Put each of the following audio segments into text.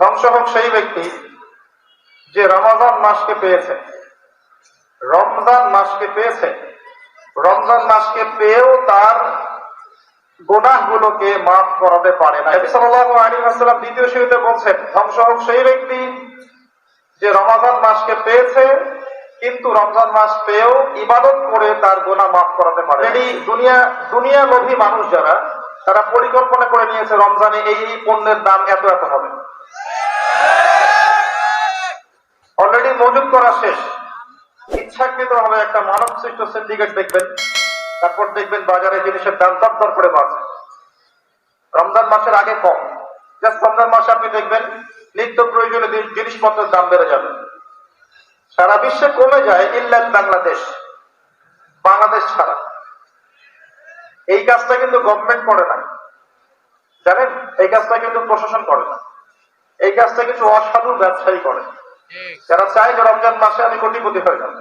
ধ্বংস হোক সেই ব্যক্তি যে রমাজান মাসকে পেয়েছে। রমজান মাসকে পেয়েছে। রমজান মাসকে পেয়েও তার গুনাহগুলোকে মাফ করাতে পারে না। ওয়াসাল্লাম দ্বিতীয় শুরুতে বলছেন ধ্বংস হোক সেই ব্যক্তি যে রমাজান মাসকে পেয়েছে কিন্তু রমজান মাস পেয়েও ইবাদত করে তার গোনা মাফ করাতে পারে। এই দুনিয়া দুনিয়া লোভী মানুষ যারা তারা পরিকল্পনা করে নিয়েছে রমজানে এই পণ্যের দাম এত এত হবে। অলরেডি মজুত করা শেষ। ইচ্ছাকৃত ভাবে একটা মানব সৃষ্ট সিন্ডিকেট দেখবেন, তারপর দেখবেন বাজারে জিনিসের দাম দর দর করে বাড়ছে। রমজান মাসের আগে কম। জাস্ট রমজান মাসে আপনি দেখবেন, নিত্য প্রয়োজনীয় জিনিসপত্রের দাম বেড়ে যাবে। সারা বিশ্বে কমে যায় ইল্লাত বাংলাদেশ। বাংলাদেশ ছাড়া। এই কাজটা কিন্তু গভর্নমেন্ট করে না। জানেন? এই কাজটা কিন্তু প্রশাসন করে না। এই কাজটা কিছু অসাধু ব্যবসায়ী করে। যারা যে রমজান মাসে আমি কোটিপতি হয়ে যাব।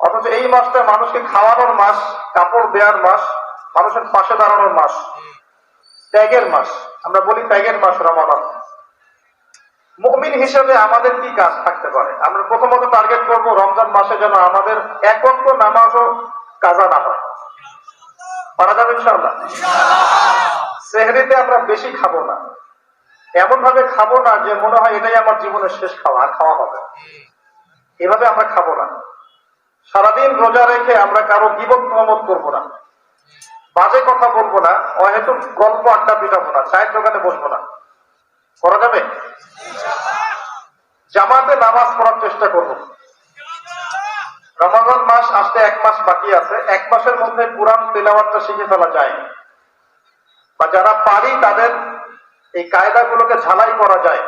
অথচ এই মাসটা মানুষকে খাওয়ানোর মাস কাপড় দেওয়ার মাস মানুষের পাশে দাঁড়ানোর মাস ত্যাগের মাস। আমরা বলি ত্যাগের মাস রমাদান। মুমিন হিসেবে আমাদের কি কাজ থাকতে পারে? আমরা প্রথমত টার্গেট করব রমজান মাসে যেন আমাদের একত্র নামাজও কাজা না হয়। পারা যাবে ইনশাআল্লাহ। সেহরিতে আমরা বেশি খাব না। এমন ভাবে খাব না যে মনে হয় এটাই আমার জীবনের শেষ খাওয়া, আর খাওয়া হবে এভাবে আমরা খাব না। সারাদিন রোজা রেখে আমরা কারও গিবত মহম্মদ করব না। বাজে কথা বলব না হয়তো গল্প আড্ডা পিটাবো না, চায়ের দোকানে বসবো না। করা যাবে? জামাতে নামাজ পড়ার চেষ্টা করব। রমাজান মাস আসতে এক মাস বাকি আছে। এক মাসের মধ্যে কোরআন তেলাওয়াতটা শিখে ফেলা যায়। বা যারা পারি তাদের এই কায়দাগুলোকে ঝালাই করা যায়।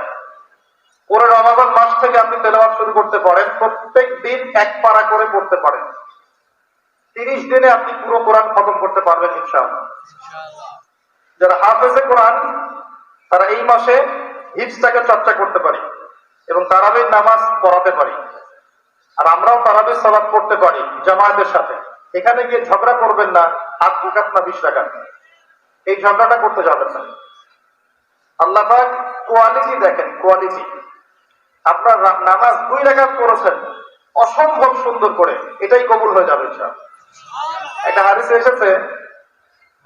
পরে রমাজান মাস থেকে আপনি তেলাওয়াত শুরু করতে পারেন, প্রত্যেক দিন এক পারা করে পড়তে পারেন। তিরিশ দিনে আপনি পুরো কোরআন খতম করতে পারবেন ইনশাআল্লাহ। যারা হাফেজে কোরআন, তারা এই মাসে হিপসটাকে চর্চা করতে পারি এবং তারাবির নামাজ পড়াতে পারি। আর আমরাও তারাবির সালাদ পড়তে পারি জামায়াতের সাথে। এখানে গিয়ে ঝগড়া করবেন না টাকাত না বিশ টাকা এই ঝগড়াটা করতে যাবেন না। আল্লাহ কোয়ালিটি দেখেন কোয়ালিটি আপনার নামাজ দুই রেখাত করেছেন অসম্ভব সুন্দর করে, এটাই কবুল হয়ে যাবে একটা হাদিসে এসেছে,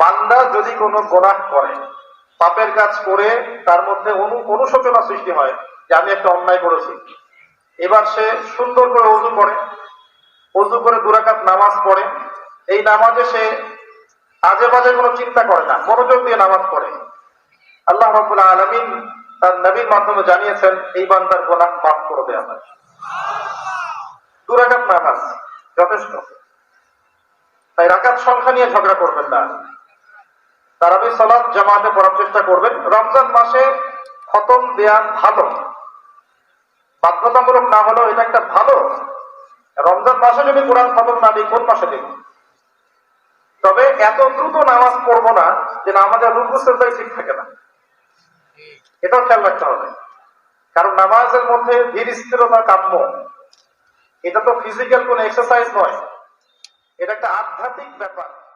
বান্দা যদি কোনো গোনাহ করে, পাপের কাজ করে, তার মধ্যে অনু অনুশোচনা সৃষ্টি হয়, যে আমি একটা অন্যায় করেছি। এবার সে সুন্দর করে অজু করে অজু করে দুরাকাত নামাজ পড়ে, এই নামাজে সে আজে বাজে কোনো চিন্তা করে না, মনোযোগ দিয়ে নামাজ পড়ে। আল্লাহ রবুল্লাহ আলমিন তার নবীর মাধ্যমে জানিয়েছেন, এই বান্দার গোনাহ মাফ করে দেওয়া হয় দুরাকাত নামাজ যথেষ্ট। তাই রাকাত সংখ্যা নিয়ে ঝগড়া করবেন না। তারাবি সালাদ জামাতে পড়ার চেষ্টা করবেন। রমজান মাসে খতম দেয়া ভালো। বাধ্যতামূলক না হলেও এটা একটা ভালো। রমজান মাসে যদি কোরআন খতম না দিই, কোন মাসে দেব তবে এত দ্রুত নামাজ পড়ব না যে নামাজের রুকু সেজদাই ঠিক থাকে না। এটাও খেয়াল রাখতে হবে। কারণ নামাজের মধ্যে ধীর স্থিরতা কাম্য। এটা তো ফিজিক্যাল কোন এক্সারসাইজ নয়। এটা একটা আধ্যাত্মিক ব্যাপার।